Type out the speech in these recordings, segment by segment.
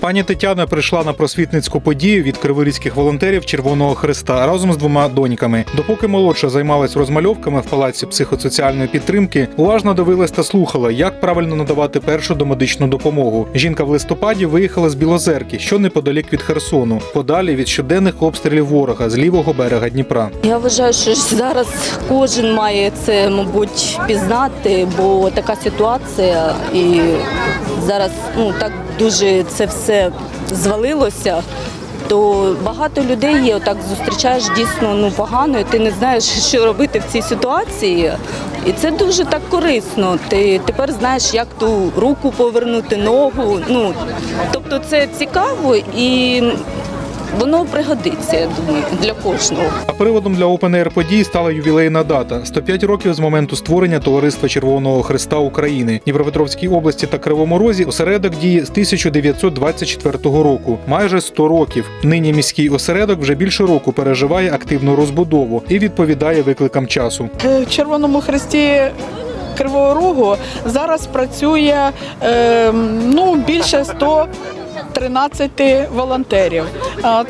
Пані Тетяна прийшла на просвітницьку подію від криворізьких волонтерів Червоного Христа разом з двома доньками. Допоки молодша займалась розмальовками в палаці психосоціальної підтримки, уважно дивилась та слухала, як правильно надавати першу домедичну допомогу. Жінка в листопаді виїхала з Білозерки, що неподалік від Херсону, подалі від щоденних обстрілів ворога з лівого берега Дніпра. Я вважаю, що зараз кожен має це, мабуть, пізнати, бо така ситуація і зараз ну так дуже це все звалилося. То багато людей є, отак зустрічаєш дійсно ну погано, і ти не знаєш, що робити в цій ситуації. І це дуже так корисно. Ти тепер знаєш, як ту руку повернути, ногу. Ну тобто це цікаво і воно пригодиться, я думаю, для кожного. А приводом для Open Air подій стала ювілейна дата 105 років з моменту створення Товариства Червоного Христа України. Дніпропетровській області та Кривому Розі осередок діє з 1924 року. Майже 100 років. Нині міський осередок вже більше року переживає активну розбудову і відповідає викликам часу. В Червоному Хресті Кривого Рогу зараз працює е, ну, більше 113 волонтерів.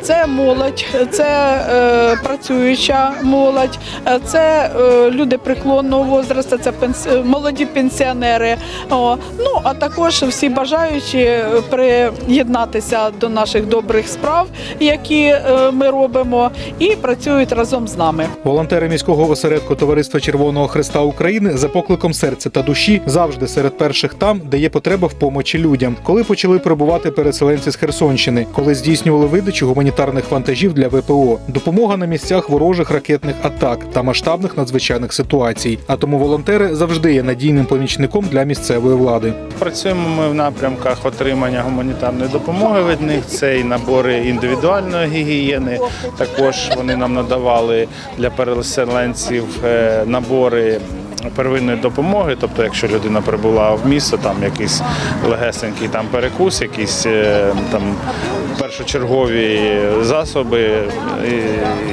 Це молодь, це е, працююча молодь, е, це е, люди преклонного возрасту, це пенс... е, молоді пенсіонери. О, ну а також всі бажаючі приєднатися до наших добрих справ, які е, ми робимо, і працюють разом з нами. Волонтери міського осередку Товариства Червоного Христа України за покликом серця та душі завжди серед перших там, де є потреба в помочі людям. Коли почали прибувати переселенці з Херсонщини, коли здійснювали видачу гуманітарних вантажів для ВПО, допомога на місцях ворожих ракетних атак та масштабних надзвичайних ситуацій. А тому волонтери завжди є надійним помічником для місцевої влади. Працюємо ми в напрямках отримання гуманітарної допомоги від них. Це і набори індивідуальної гігієни. Також вони нам надавали для переселенців е, набори. Первинної допомоги, тобто, якщо людина прибула в місто, там якийсь легесенький там перекус, якісь е, там першочергові засоби е,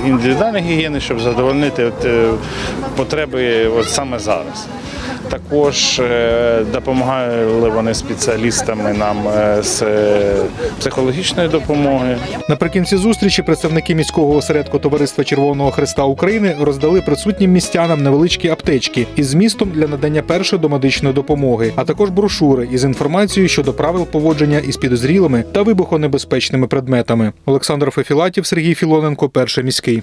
індивідуальної гігієни, щоб задовольнити от, е, потреби от саме зараз. Також е, допомагали вони спеціалістами нам е, з психологічної допомоги. Наприкінці зустрічі представники міського осередку Товариства Червоного Христа України роздали присутнім містянам невеличкі аптечки із змістом для надання першої домедичної допомоги, а також брошури із інформацією щодо правил поводження із підозрілими та вибухонебезпечними предметами. Олександр Фефілатів, Сергій Філоненко, перший міський.